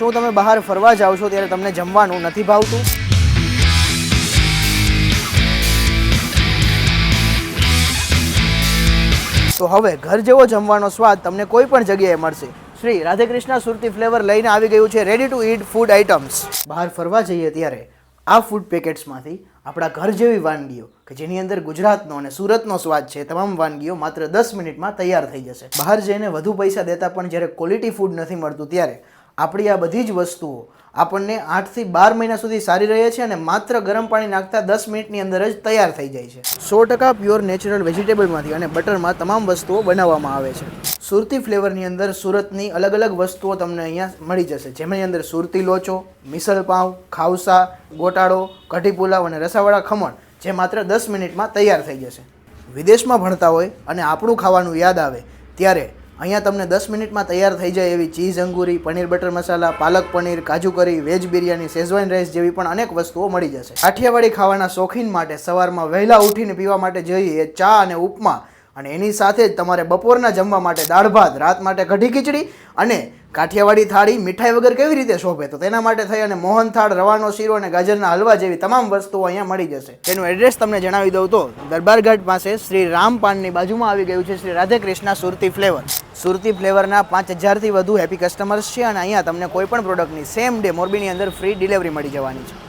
શું તમે બહાર ફરવા જાઓ છો ત્યારે તમને જમવાનું નથી ભાવતું. તો હવે ઘર જેવો જમવાનો સ્વાદ તમને કોઈ પણ જગ્યાએ મળશે. શ્રી રાધેકૃષ્ણ સુરતી ફ્લેવર લઈને આવી ગયું છે ready to eat food items બહાર ફરવા જઈએ ત્યારે આ ફૂડ પેકેટ્સમાંથી આપણા ઘર જેવી વાનગીઓ, કે જેની અંદર ગુજરાતનો અને સુરતનો સ્વાદ છે, તમામ વાનગીઓ માત્ર દસ મિનિટમાં તૈયાર થઈ જશે. બહાર જઈને વધુ પૈસા દેતા પણ જ્યારે ક્વોલિટી ફૂડ નથી મળતું ત્યારે આપણી આ બધી જ વસ્તુઓ આપણને આઠથી બાર મહિના સુધી સારી રહે છે અને માત્ર ગરમ પાણી નાખતા દસ મિનિટની અંદર જ તૈયાર થઈ જાય છે. સો ટકા પ્યોર નેચરલ વેજીટેબલમાંથી અને બટરમાં તમામ વસ્તુઓ બનાવવામાં આવે છે. સુરતી ફ્લેવરની અંદર સુરતની અલગ અલગ વસ્તુઓ તમને અહીંયા મળી જશે. જેમની અંદર સુરતી લોચો મિસલ પાઉં ખાવસા ગોટાળો કઢી પુલાવ અને રસાવાળા ખમણ જે માત્ર દસ મિનિટમાં તૈયાર થઈ જશે. વિદેશમાં ભણતા હોય અને આપણું ખાવાનું યાદ આવે, ત્યારે અહીંયા તમને દસ મિનિટમાં તૈયાર થઈ જાય એવી ચીઝ, અંગૂરી, પનીર, બટર મસાલા, પાલક પનીર, કાજુ કરી, વેજ બિરયાની, શેઝવાન રાઈસ જેવી પણ અનેક વસ્તુઓ મળી જશે. કાઠિયાવાડી ખાવાના શોખીન માટે સવારમાં વહેલા ઉઠીને પીવા માટે જોઈએ ચા અને ઉપમા. અને એની સાથે જ તમારે બપોરના જમવા માટે દાળ ભાત, રાત માટે કઢી ખીચડી અને કાઠિયાવાડી થાળી, મીઠાઈ વગર કેવી રીતે શોભે? તો તેના માટે થઈ અને મોહનથાળ રવાનો શીરો અને ગાજરના હલવા જેવી તમામ વસ્તુઓ અહીંયા મળી જશે. તેનું એડ્રેસ તમને જણાવી દઉં તો દરબારઘાટ પાસે શ્રી રામ પાનની બાજુમાં આવી ગયું છે શ્રી રાધે કૃષ્ણ સુરતી ફ્લેવર. સુરતી ફ્લેવરના પાંચ હજારથી વધુ હેપી કસ્ટમર્સ છે અને અહીંયા તમને કોઈ પણ પ્રોડક્ટની સેમ ડે મોરબીની અંદર ફ્રી ડિલિવરી મળી જવાની છે.